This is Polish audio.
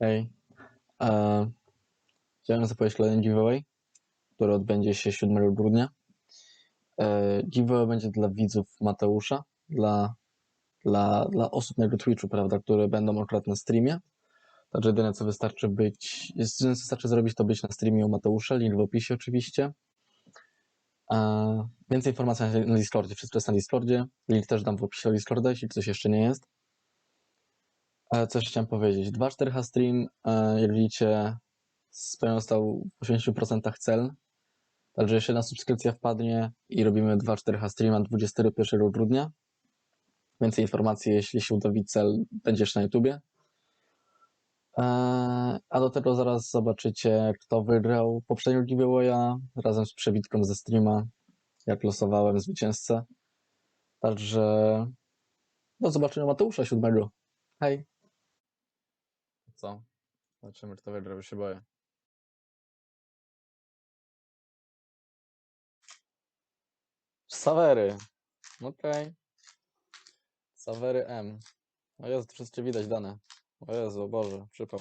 Hej. E, chciałem zapowiedzieć kolejny giveaway, który odbędzie się 7 grudnia. E, giveaway będzie dla widzów Mateusza, dla, dla, dla osób na jego Twitchu, prawda, które będą akurat na streamie. Także jedyne co wystarczy być, wystarczy zrobić to być na streamie u Mateusza, link w opisie oczywiście. E, więcej informacji na- Discordzie, wszystko jest na Discordzie. Link też dam w opisie Discorda, jeśli ktoś jeszcze nie jest. Co jeszcze chciałem powiedzieć? 2.4H stream, e, jak widzicie, spełniał stał w 80% cel. Także jeszcze jedna subskrypcja wpadnie i robimy 2.4H streama 21 grudnia. Więcej informacji, jeśli się uda cel, będzie jeszcze na YouTubie. E, A do tego zaraz zobaczycie, kto wygrał poprzedniego giveawaya razem z przebitką ze streama, jak losowałem zwycięzcę. Także do zobaczenia Mateusza 7. Hej! Co? Zobaczymy, kto wygra, bo się boję. Sawery. Okej. Sawery M. O Jezu, to wszystkie widać dane. O Jezu, Boże, przypał.